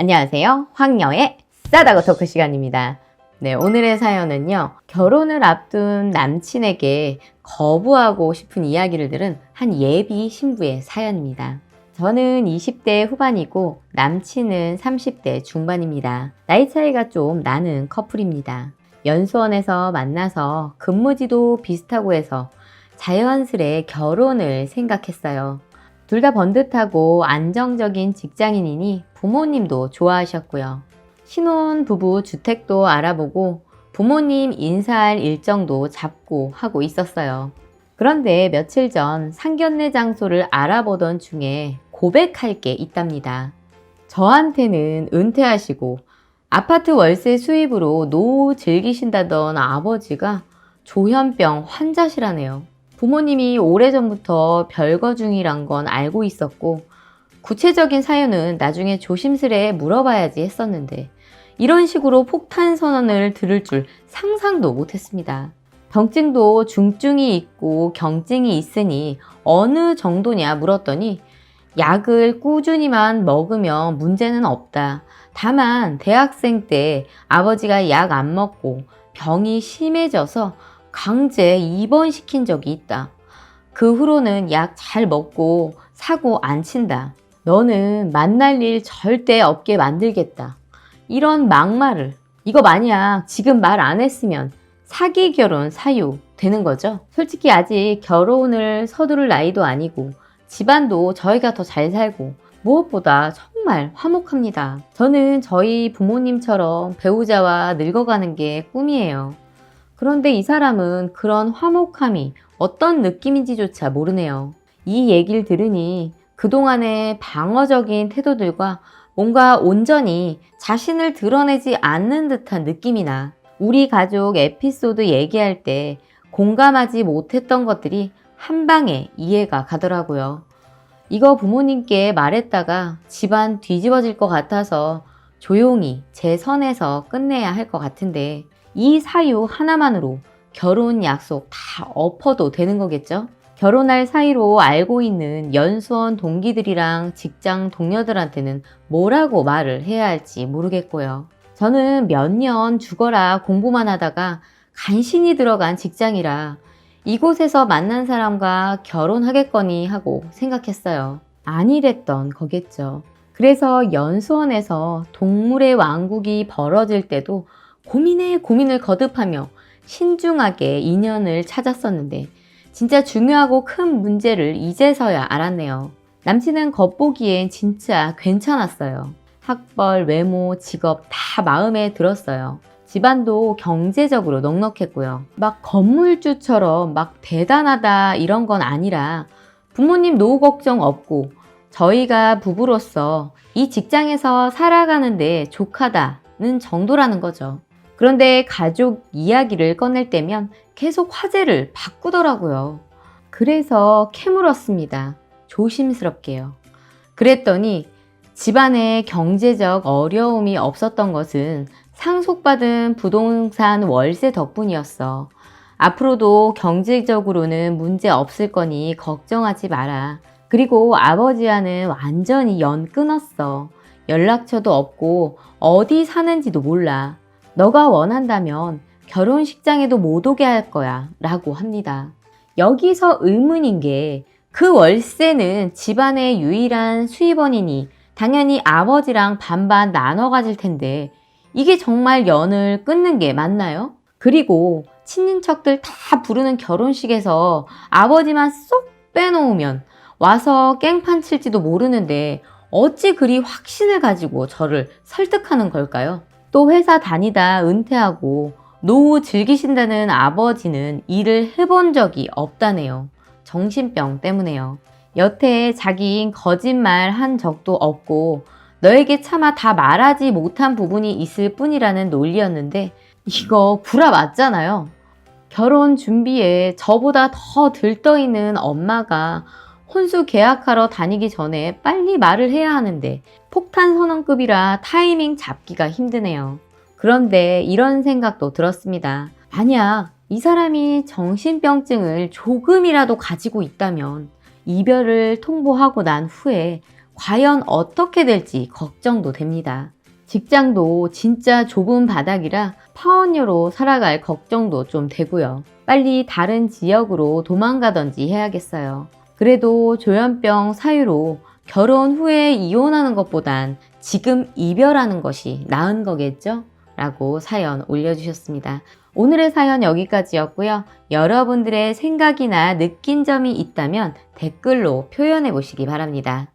안녕하세요. 황녀의 싸다고 토크 시간입니다. 네, 오늘의 사연은요. 결혼을 앞둔 남친에게 거부하고 싶은 이야기를 들은 한 예비 신부의 사연입니다. 저는 20대 후반이고 남친은 30대 중반입니다. 나이 차이가 좀 나는 커플입니다. 연수원에서 만나서 근무지도 비슷하고 해서 자연스레 결혼을 생각했어요. 둘 다 번듯하고 안정적인 직장인이니 부모님도 좋아하셨고요. 신혼 부부 주택도 알아보고 부모님 인사할 일정도 잡고 하고 있었어요. 그런데 며칠 전 상견례 장소를 알아보던 중에 고백할 게 있답니다. 저한테는 은퇴하시고 아파트 월세 수입으로 노후 즐기신다던 아버지가 조현병 환자시라네요. 부모님이 오래전부터 별거 중이란 건 알고 있었고 구체적인 사연은 나중에 조심스레 물어봐야지 했었는데 이런 식으로 폭탄 선언을 들을 줄 상상도 못했습니다. 병증도 중증이 있고 경증이 있으니 어느 정도냐 물었더니 약을 꾸준히만 먹으면 문제는 없다. 다만 대학생 때 아버지가 약 안 먹고 병이 심해져서 강제 입원시킨 적이 있다. 그 후로는 약 잘 먹고 사고 안 친다. 너는 만날 일 절대 없게 만들겠다. 이런 막말을 이거 만약 지금 말 안 했으면 사기 결혼 사유 되는 거죠. 솔직히 아직 결혼을 서두를 나이도 아니고 집안도 저희가 더 잘 살고 무엇보다 정말 화목합니다. 저는 저희 부모님처럼 배우자와 늙어가는 게 꿈이에요. 그런데 이 사람은 그런 화목함이 어떤 느낌인지조차 모르네요. 이 얘기를 들으니 그동안의 방어적인 태도들과 뭔가 온전히 자신을 드러내지 않는 듯한 느낌이나 우리 가족 에피소드 얘기할 때 공감하지 못했던 것들이 한 방에 이해가 가더라고요. 이거 부모님께 말했다가 집안 뒤집어질 것 같아서 조용히 제 선에서 끝내야 할 것 같은데 이 사유 하나만으로 결혼 약속 다 엎어도 되는 거겠죠? 결혼할 사이로 알고 있는 연수원 동기들이랑 직장 동료들한테는 뭐라고 말을 해야 할지 모르겠고요. 저는 몇 년 죽어라 공부만 하다가 간신히 들어간 직장이라 이곳에서 만난 사람과 결혼하겠거니 하고 생각했어요. 아니랬던 거겠죠. 그래서 연수원에서 동물의 왕국이 벌어질 때도 고민에 고민을 거듭하며 신중하게 인연을 찾았었는데 진짜 중요하고 큰 문제를 이제서야 알았네요. 남친은 겉보기엔 진짜 괜찮았어요. 학벌, 외모, 직업 다 마음에 들었어요. 집안도 경제적으로 넉넉했고요. 막 건물주처럼 막 대단하다 이런 건 아니라 부모님 노후 걱정 없고 저희가 부부로서 이 직장에서 살아가는데 족하다는 정도라는 거죠. 그런데 가족 이야기를 꺼낼 때면 계속 화제를 바꾸더라고요. 그래서 캐물었습니다. 조심스럽게요. 그랬더니 집안에 경제적 어려움이 없었던 것은 상속받은 부동산 월세 덕분이었어. 앞으로도 경제적으로는 문제 없을 거니 걱정하지 마라. 그리고 아버지와는 완전히 연 끊었어. 연락처도 없고 어디 사는지도 몰라. 너가 원한다면 결혼식장에도 못 오게 할 거야. 라고 합니다. 여기서 의문인 게 그 월세는 집안의 유일한 수입원이니 당연히 아버지랑 반반 나눠 가질 텐데 이게 정말 연을 끊는 게 맞나요? 그리고 친인척들 다 부르는 결혼식에서 아버지만 쏙 빼놓으면 와서 깽판 칠지도 모르는데 어찌 그리 확신을 가지고 저를 설득하는 걸까요? 또 회사 다니다 은퇴하고 노후 즐기신다는 아버지는 일을 해본 적이 없다네요. 정신병 때문에요. 여태 자기인 거짓말 한 적도 없고 너에게 차마 다 말하지 못한 부분이 있을 뿐이라는 논리였는데 이거 구라 맞잖아요. 결혼 준비에 저보다 더 들떠있는 엄마가 혼수 계약하러 다니기 전에 빨리 말을 해야 하는데 폭탄 선언급이라 타이밍 잡기가 힘드네요. 그런데 이런 생각도 들었습니다. 만약 이 사람이 정신병증을 조금이라도 가지고 있다면 이별을 통보하고 난 후에 과연 어떻게 될지 걱정도 됩니다. 직장도 진짜 좁은 바닥이라 파원녀로 살아갈 걱정도 좀 되고요. 빨리 다른 지역으로 도망가던지 해야겠어요. 그래도 조현병 사유로 결혼 후에 이혼하는 것보단 지금 이별하는 것이 나은 거겠죠? 라고 사연 올려주셨습니다. 오늘의 사연 여기까지였고요. 여러분들의 생각이나 느낀 점이 있다면 댓글로 표현해 보시기 바랍니다.